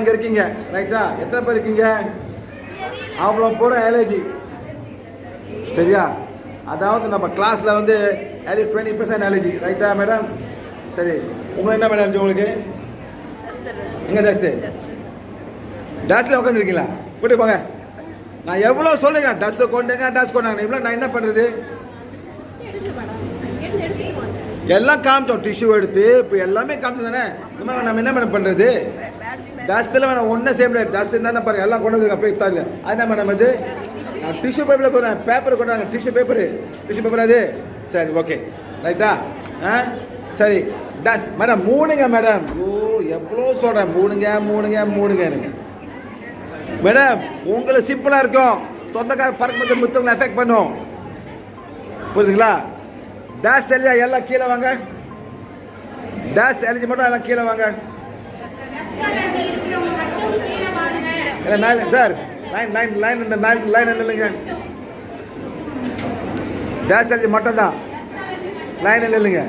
எல்லாம் இங்கே இருக்கீங்க. ரைட்டா எத்தனை பேர் இருக்கீங்க? அவ்வளோ பூரா அலர்ஜி சரியா? அதாவது நம்ம கிளாஸில் வந்து அலி டுவெண்ட்டி பர்சன்ட் அலர்ஜி ரைட்டா மேடம் சரி. உங்களுக்கு என்ன மேடம் இருந்துச்சு உங்களுக்கு எங்கே டஸ்ட்டு டஸ்ட்டில் உட்காந்துருக்கீங்களா கூட்டி போங்க. நான் எவ்வளோ சொல்லுங்க டஸ்ட்டை கொண்டுங்க டஸ்ட் கொண்டாங்க. இவ்வளோ நான் என்ன பண்ணுறது எல்லாம் காமிச்சோம். டிஷ்யூ எடுத்து இப்போ எல்லாமே காமிச்சு தானே? இந்த மாதிரி நம்ம என்ன மேடம் பண்ணுறது டஸ்ட்டில் வேணாம் ஒன்றும் செய்ய முடியாது டஸ்ட் தானே பாருங்கள் எல்லாம் கொண்டு வந்து போய் தாங்க அது என்ன மேடம் இது? நான் டிஷ்யூ பேப்பரில் போகிறேன் பேப்பர் கொண்டாங்க டிஷ்யூ பேப்பரு டிஷ்யூ பேப்பர் அது? சரி ஓகே ரைட்டா ஆ? சரி. டஸ் மேடம் மூணுங்க மேடம் ஓ எவ்வளோ சொல்கிறேன் மூணுங்க மூணுங்க மூணுங்க எனக்கு. மேடம் உங்களுக்கு சிம்பிளாக இருக்கும். தொண்டைக்கார பறக்கும்போது முத்தவங்களை எஃபெக்ட் பண்ணும். புரியுதுங்களா? டேஸ் எல்லையா எல்லாம் கீழே வாங்க. டேஸ் எலிஜி மட்டும் எல்லாம் கீழே வாங்க. இல்லை nine sir line line line இந்த லைன் லைன் இல்லைங்க? டேஸ் எல்ஜி மட்டும் தான் லைன் இல்லைங்க?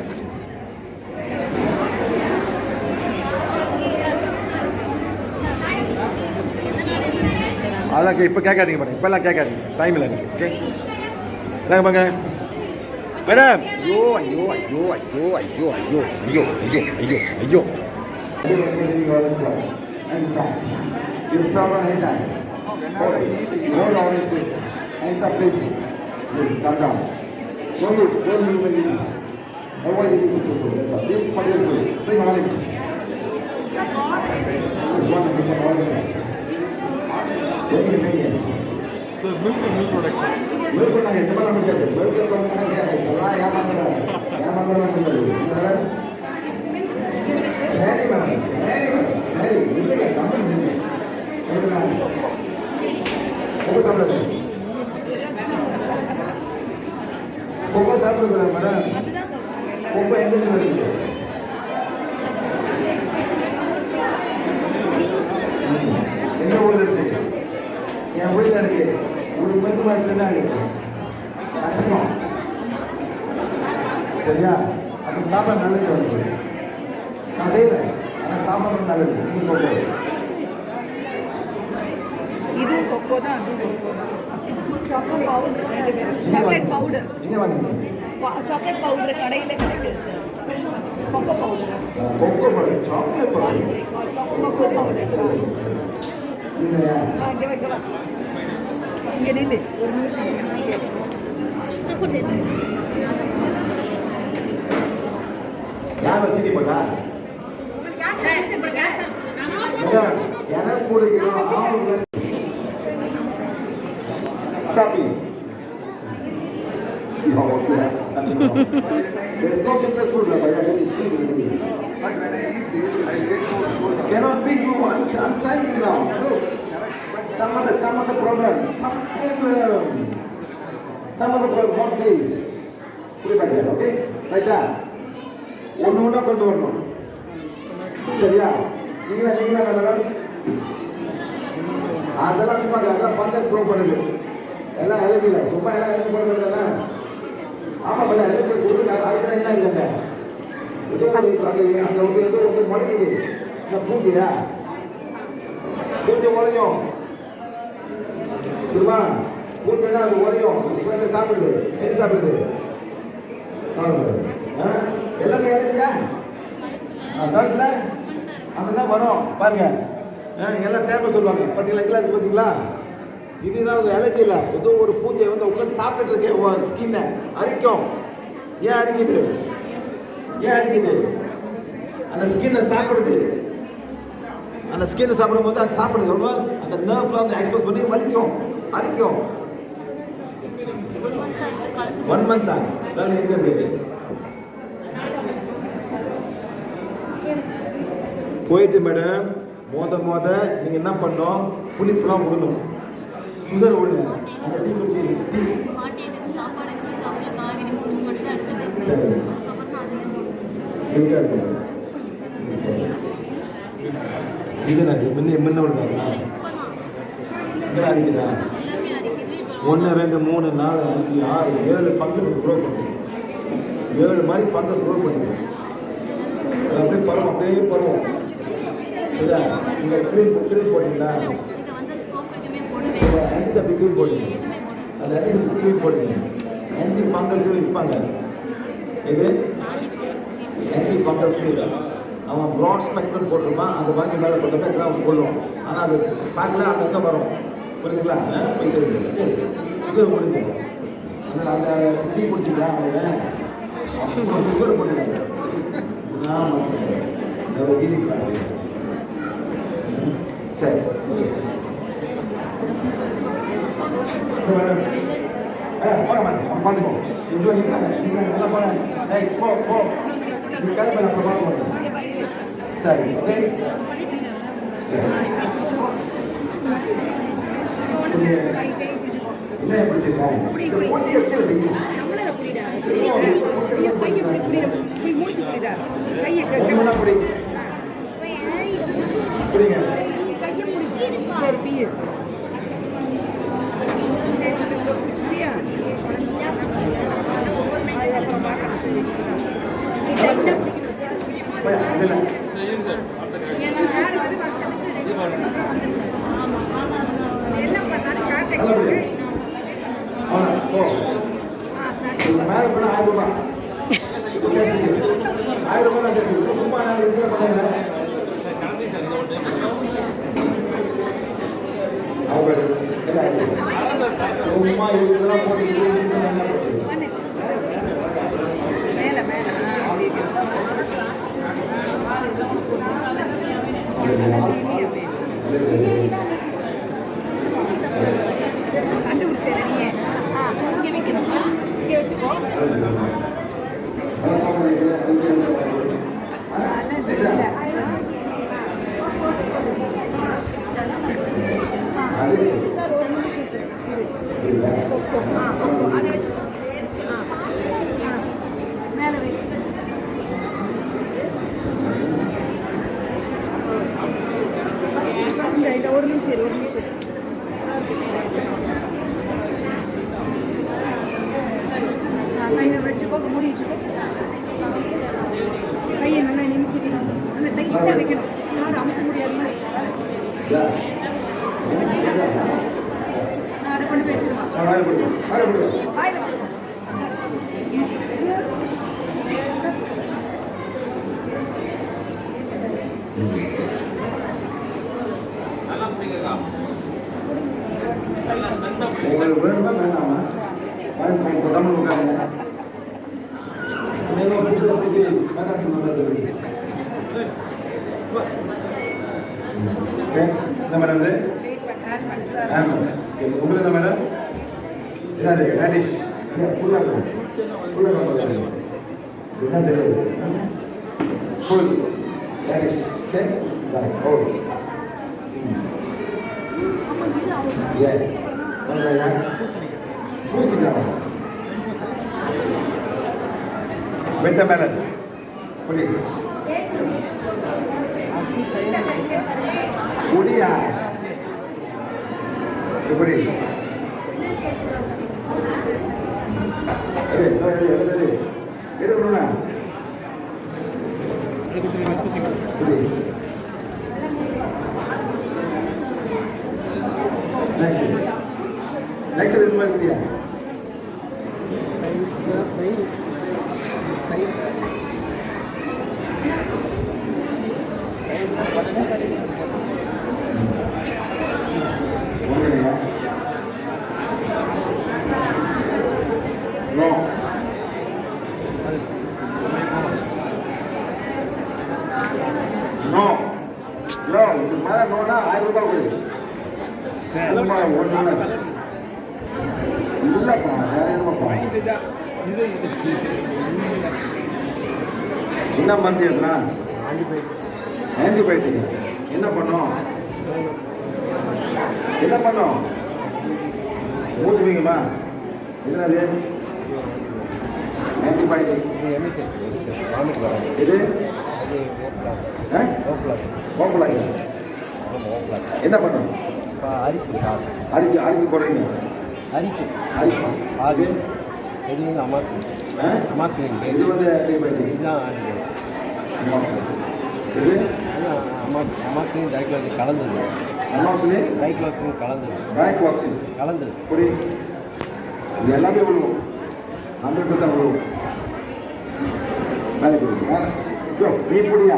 அதெல்லாம் இப்போ கேட்காதீங்க மேடம் இப்போல்லாம் கேட்காதீங்க. டைம் இல்லை ஓகே இதாங்க பாங்க மேடம் ஐயோ ஐயோ ஐயோ ஐயோ ஐயோ ஐயோ ஐயோ ஐயோ ஐயோ ஐயோ. You serve on any time. Hold on and sit. Hands up, please. Yes, come down. Don't lose, don't lose when you lose. Everybody needs to do This part is good. Bring on it. It's one of the What do you mean? So milk and milk production. Milk production. ఎంత మనం ఉంటుంది milk ఎంత ఉంటుంది ఎలా ఏమన్నా ఏమన్నా ఉంటుంది సరే మేడం సరే మేడం సరే మిల్క్ కంపెనీ మిల్క్ உங்க சாப்பிடுங்க உங்க சாப்பிடுங்க மேடம் உங்க எங்கேருந்து வருது எந்த ஊர்ல இருக்கு என் வீட்டில் இருக்கு ஒரு மணிக்கு மாதிரி தான் இருக்கு அசிங்கம் சரியா அது சாப்பாடு நல்லது நான் செய்யறேன் ஆனால் சாப்பாடு நல்லது நீங்கள் போகிறேன் கொக்கோ தான் அதுவும் கொக்கோ தான் சாக்கோ பவுடர் ரெண்டு பேரும். சாக்லேட் பவுடர் சாக்லேட் பவுடர் கடையில் கிடைக்குது சார் கொக்கோ பவுடர் கொக்கோ பழம் சாக்லேட் சாரி பழம் சாரி கொக்கோ பவுடர் இல்லையா? இங்கே வைக்கலாம் இங்கே நில்லு. ஒரு நிமிஷம் இங்கே யார் வசதி போட்டா? எனக்கு There's no But when I eat this, I get more. Cannot be too much. I'm trying now. Look. Some of the, some of the problem. Some problem. Some of the problem. அவ்வளவு. ஆ? எழுதியா அதான்ல அங்கே தான் வரும். பாருங்க. ஆ, எல்லாம் தேவை சொல்லுவாங்க. பார்த்தீங்களா எல்லாம் இருக்கு பார்த்தீங்களா இதுதான் ஒரு அலர்ஜி இல்லை ஏதோ ஒரு பூஞ்சை வந்து உட்காந்து சாப்பிட்டுட்டு இருக்கேன் ஸ்கின்னை அரிக்கும். ஏன் அரிக்குது? ஏன் அரிக்குது? அந்த ஸ்கின்னை சாப்பிடுது. அந்த ஸ்கின்னை சாப்பிடும்போது அது சாப்பிடுது. ரொம்ப அந்த நர்வ்ல வந்து எக்ஸ்போஸ் பண்ணி வலிக்கும். அரிக்கும். ஒன் மந்த் தான் ನಾನು ಹಿಂದೆ ಬೇರೆ போயிட்டு மேடம் மோத மோத நீங்கள் என்ன பண்ணோம் புளிப்புலாம் விடணும் சுகர் விடுங்க அந்த டீ குடிச்சு டீ. சரி. எங்கே இருக்கும் இது நான் முன்ன முன்ன விடுதாங்களா ஒன்று ரெண்டு மூணு நாலு அஞ்சு ஆறு ஏழு ஃபங்கஸ் க்ரோ பண்ணுவோம் ஏழு மாதிரி ஃபங்கஸ் க்ரோ பண்ணுவோம் அது அப்படியே பருவம் அப்படியே பருவம். இதா இந்த க்ரீன் க்ரீம் போட்டிங்களா? இதை வந்து சோப்பு போட்டீங்க. அந்த ஆன்டிசெப்டிக் க்ரீம் போட்டீங்க. ஆன்டி ஃபங்கல் க்ரீன் விற்பாங்க இது ஆன்டி ஃபங்கல் க்ரீன் அவன் ப்ராட் ஸ்பெக்ட்ரம் போட்டிருப்பான். அந்த வாங்கி மேலே போட்டோம்னா எல்லாம் கொள்ளும். ஆனால் அது பார்க்கல அங்கங்கே வரும்? புரியுதுங்களா போய் செய்யுது சுகர் முடிஞ்சு அந்த அந்த தீ பிடிச்சிங்களா அவங்க சுகர் போட்டுருக்காங்க ஒரு கிளாஸ் சரி. பார்த்துக்கோ நல்லா போ போ. கிளம்பி பார்க்க மாட்டேன் சரி ஓகே. என்ன பிடிச்சிருக்கோம் இந்த போட்டி எப்படி வையும் நம்மள புரியுதா கையை புடி புரியுதா புடி முடிச்சு புரியுதா கையை ஒன்றுனா புடி புரியுங்க கையை புடி சரி பிய புரியா அப்புறம் பார்க்கலாம் சரி நீ கையை பிடிக்கணும் சார் போய் அதில் என்ன பண்ணாலும் காட்டை நல்லபடியா அவனா போ இந்த மேலே போனா ஆயிரம் ரூபாய் இப்போ பேசுங்க ஆயிரம் ரூபாய் தான் பேசுங்க சும்மா நான் இருக்கிற பண்ணல அவர் சும்மா இருக்கிறதெல்லாம் போட்டு 우리 주변에 ஓகே ஓ எஸ் பூஸ்டிக்காக வெட்ட மேலன் புடி புடியா இப்படி எடு நோ நோ யோ இது மேலே நோனா ஆயிரம் ரூபாய் கொடு சும்மா ஒன்று இல்லைப்பா வேற என்னப்பா என்ன மந்தி எதுனா ஆன்டிபயோட்டிக் என்ன ಕೊಡ್ತೀನಿ ಅದಕ್ಕೆ ಅದಕ್ಕೆ ಅದು ಇದು ಅಮಾಕ್ಸ್ ಅಮಾಕ್ಸ್ ಇದು ಒಂದು ಇಲ್ಲ ಅಮಾಕ್ಸ್ இது அமாக்சின் டைக்ளாக்சின் கலந்தது. அமாக்சின் டைக்ளாக்சின் கலந்தது. டைக்ளாக்சின் கலந்தது. இப்படி இது எல்லாமே விழுவோம். Hundred percent விழுவோம். வேலைக்கு விழுவோம் இப்போ நீ புரியா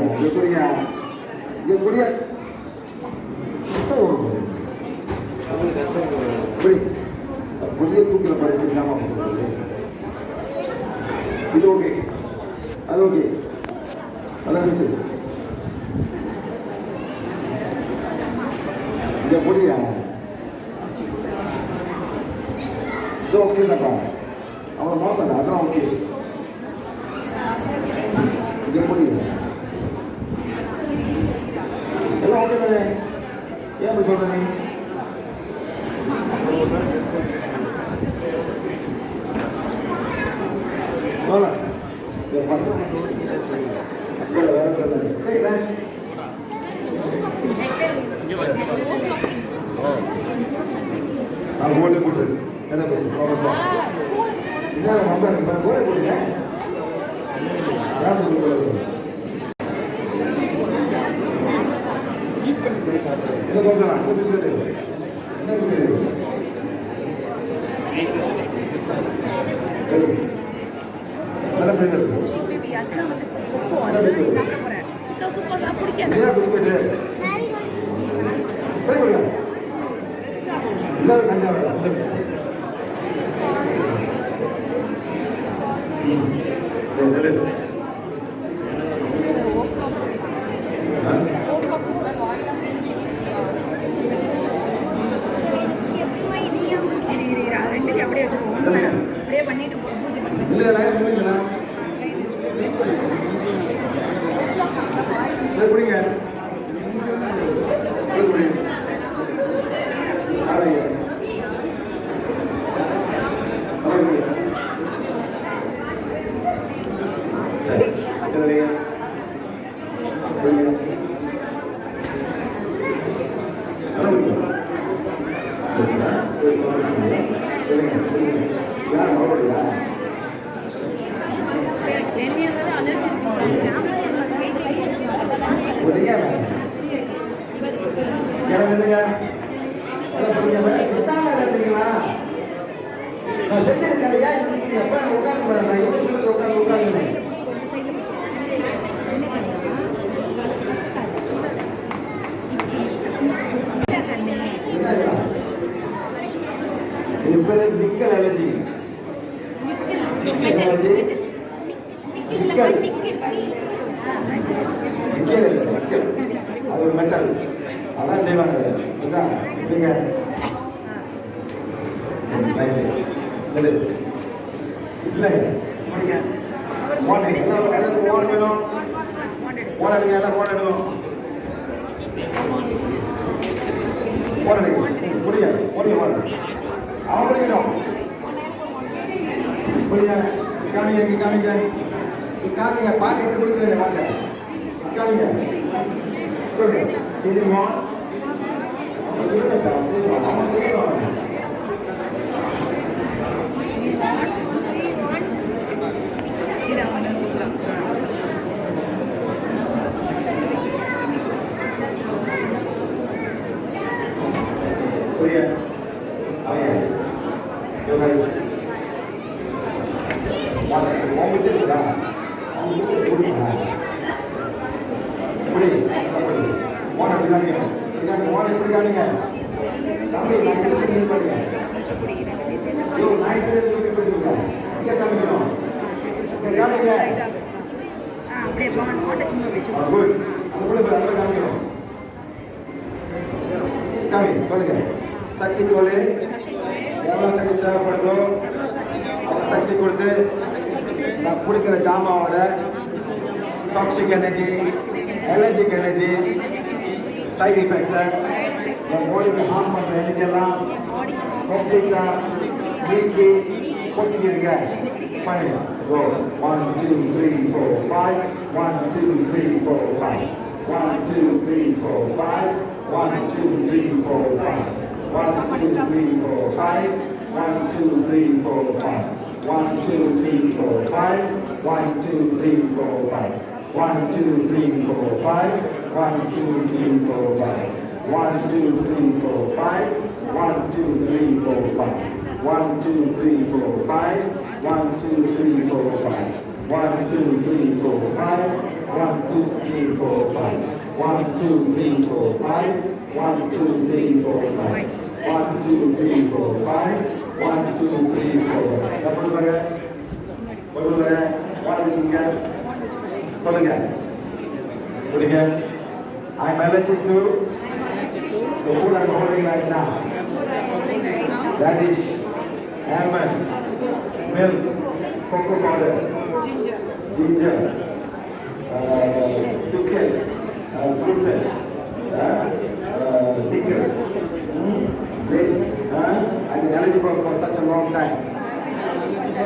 Obrigado, obrigado. E. করবেন Evet. ஓடிவாள் அவன் படிக்கணும் இப்படியா காமிங்க இங்கே காமிங்க இங்கே காமிங்க பாட்டு எப்படி கொடுக்குறேன் வாங்க காமிங்க சொல்லுங்க தெரியுமா இல்லை சார் கவர்மெண்ட் கோட்டை சும்மா வச்சு சக்தி கோலி எவ்வளோ சக்தி சக்தி கொடுத்து நான் கொடுக்குற ஜாமாவோட toxic energy allergic energy side எஃபெக்ட்ஸை என் பாடிக்கு ஹார்ம் பண்ணுற எனர்ஜியெல்லாம் பப்ளிக்காக roll. One, two, three, four, five. One, two, three, four, five. One, two, three, four, five. One, two, three, four, five. One, two, three, four, five. One, two, three, four, five. One, two, three, four, five. One, two, three, four, five. One, two, three, four, five. One, two, three, four, five. One, two, three, four, five. One, two, three, four, five. One, two, three, four, five. One, two, three, four, five. One, two, three, four, five. One, two, three, four, five. One, two, three, four, five. One, two, three, four, five. One, two, three, four. எப்படி பாருங்க ஒரு வாட வச்சுங்க சொல்லுங்க புரியுங்க I'm allergic to the food I'm holding right now. That is almond, milk, cocoa powder, ginger, uh, biscuit, uh, gluten, uh, uh, mm, this. Uh, I've been allergic for, such a long time.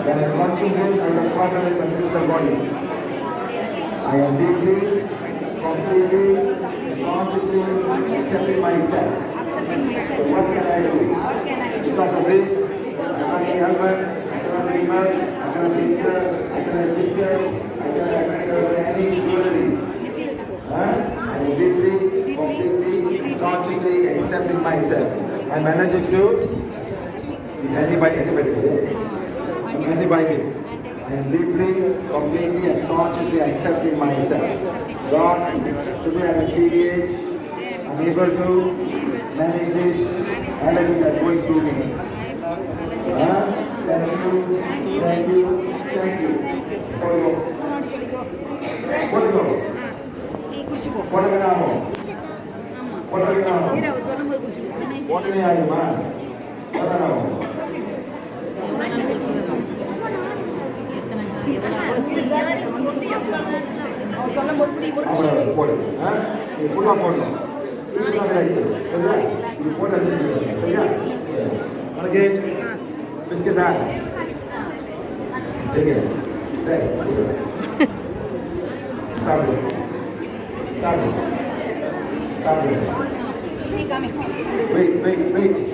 When I'm watching this, I have a problem with my physical body. I am deeply, completely, consciously accepting myself. What can I do? Because of this, I'm deeply, completely, consciously accepting myself. I managed to. Is anybody, anybody today? Anybody? I'm deeply, completely, and consciously accepting myself. God, today I'm a I'm able to manage this, everything that's going through me. உடனே ஆகுமா ஃபுல்லாக போடணும். போட்டு சரியா? அங்கே Let's get that. Again. Thank you. Stop it. Stop Wait, wait, wait.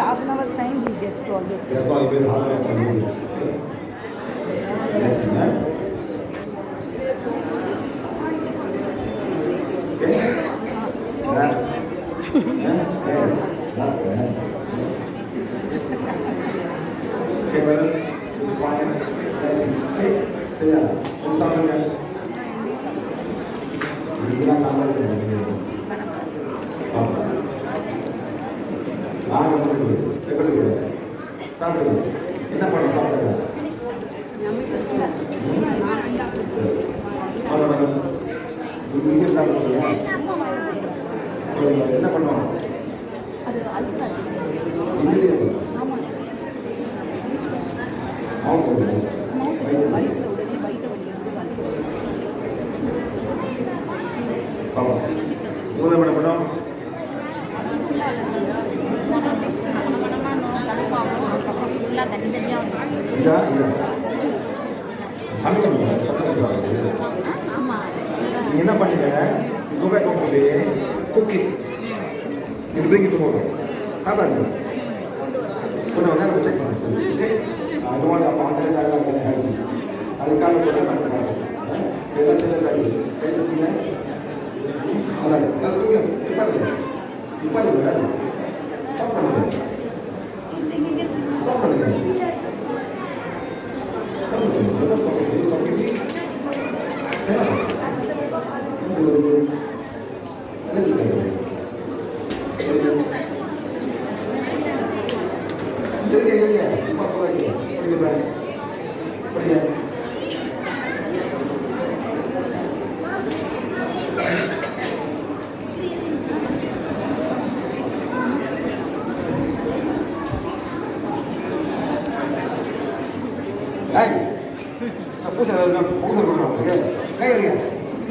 half an hour time he gets to all this. That's not even will yeah, ಮಾಡಬೇಕು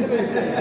何?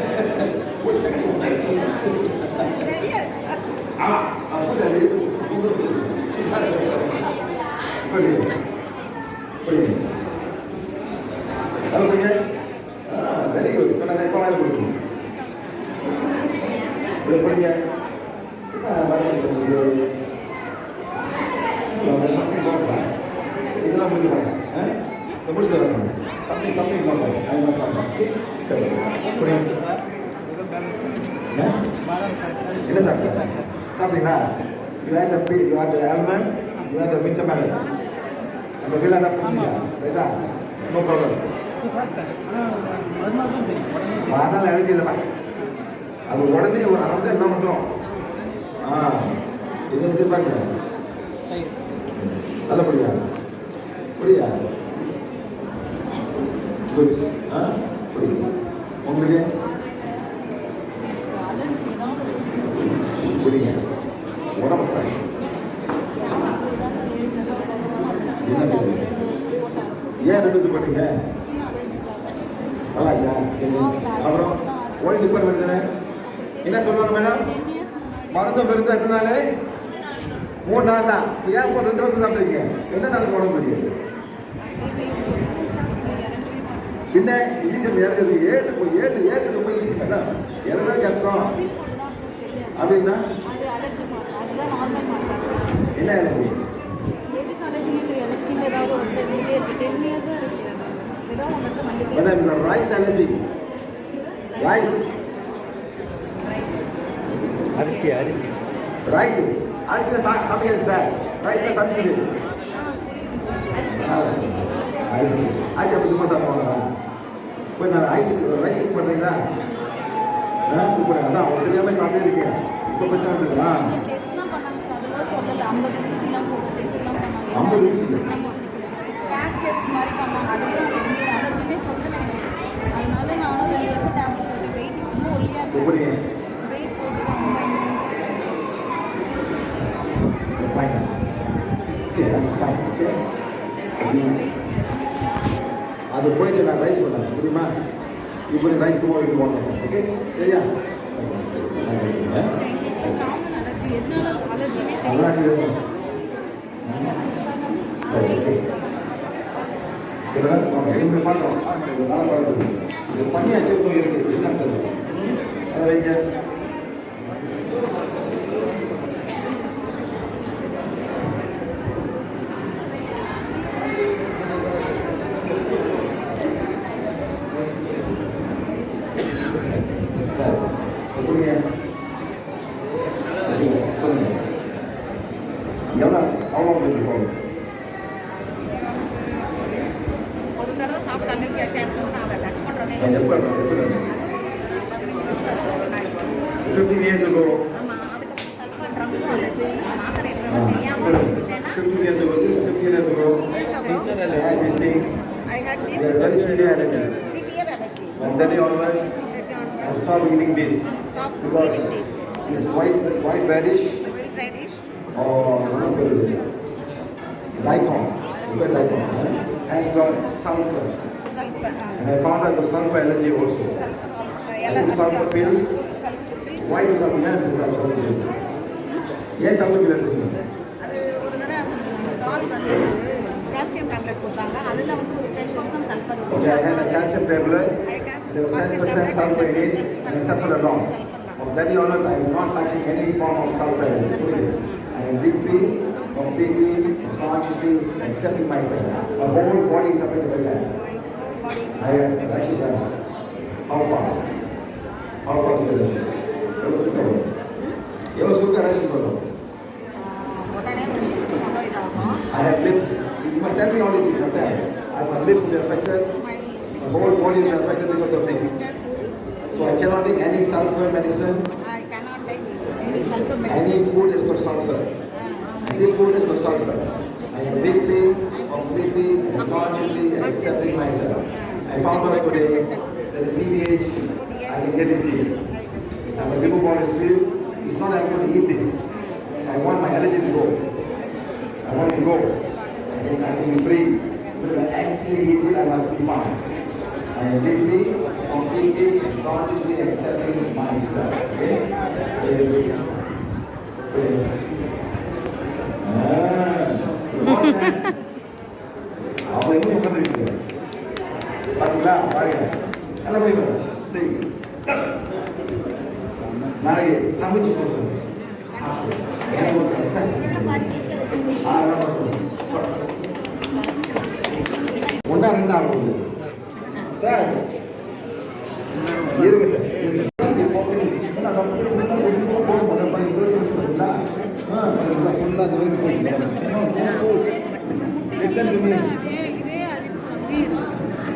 நல்லபடியா புரியா புரியுது உங்களுக்கு? புரியுங்க உடம்பு ஏன் ரெண்டு பண்ணீங்க நல்லாச்சா? அப்புறம் ஓடி டிபார்ட்மெண்ட் தானே? என்ன சொல்லுவாங்க மேடம் மருந்து மருந்து எத்தனை மூணு நாள் தான் ஏன் இப்போ ரெண்டு வருஷம் சாப்பிட்றீங்க என்ன நடக்கும் உடம்புக்கு பின்ன ஈஸியம் ஏறது ஏழு போய் ஏழு ஏழு ரொம்ப ஈஸி மேடம் இறந்தது கஷ்டம்? அப்படின்னா என்ன மேடம் ரைஸ் அலர்ஜி ரைஸ் அரிசி அரிசி. ரைஸ் அரிசியில் சா கம்மியாது சார். ரைஸில் சமைக்குது அரிசி அரிசி அப்படி சும்மா தருவாங்களா போய் நான் ஐஸ் ரைஸ் குக் பண்ணுறீங்களா ஆ குக் பண்ண அதான் உங்களுக்கு தெரியாமல் சாப்பிட்டே இருக்கீங்க இப்போ பிரச்சனை இருக்குங்களா ஐம்பது சிசிலாம் போட்டு அது போயிட்டு நான் ரைஸ் பண்ணேன் புரியுமா? இப்படி ரைஸ் தூங்க வீட்டு வாங்க. ஓகே சரியா? பண்ணியாச்சு காமன் அலர்ஜி எதனால அலர்ஜினே Severe allergy. And then you always and stop eating this because this. it's white, white radish White radish, or daikon, even daikon, has got sulfur. sulfur, uh. And I found out the sulfur allergy also. sulfur, uh. Sulfur pills? Sulfur pills. Why is our gland is also Yes, I would calcium tablet கொடுத்தாங்க அதில் வந்து ஒரு ten percent sulphur Okay, I had a calcium tablet. There was 10% sulfur in it, and I suffered a lot. From that day onwards, I am not touching any form of sulfur. I am deeply, completely, consciously accepting myself. My whole body is affected by that. I have rashes. are- How far? How far is the rashes? எவ்வளோ சுத்தம் வரும் எவ்வளோ tell me all these things. I have my lips are affected. My whole body is affected because of this. So I cannot take any sulfur medicine. I cannot take any sulfur medicine. Any food has got sulfur. This food has got sulfur. I am deeply, completely, and consciously accepting myself. I found out today that the PVH, I can get disease. I'm a remove all this feel. It's not I'm going to eat this. I want my allergy to go. I want to go. I can, I can be free. But if I actually eat completely, and consciously accepting myself. Okay? Very good. எங்க உட்காந்துருக்கீங்க பாத்தீங்களா பாருங்க நல்லா பண்ணிக்கணும் சரி நாளைக்கு சமைச்சு கொடுக்குறது எனக்கு ஒரு கஷ்டம் ஆ, அதெல்லாம் பார்த்துக்கணும். ஒன்றா ரெண்டா ஆகும் சார். இருங்க சார்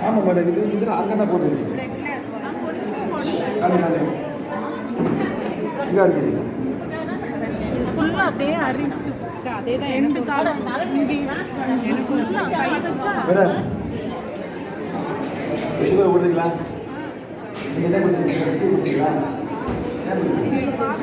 அதை மேடம் இது அங்கே தான் போட்டுருக்கு. அது நான் இங்கே இருக்குது. ஃபுல்லாக அப்படியே அரிப்பு அதே தான் ரெண்டு காலம் எனக்கு ஃபுல்லாக கை வச்சா மேடம் சுகர் போடுறீங்களா நீங்கள் என்ன பண்ணுறீங்க என்ன பண்ணுறீங்க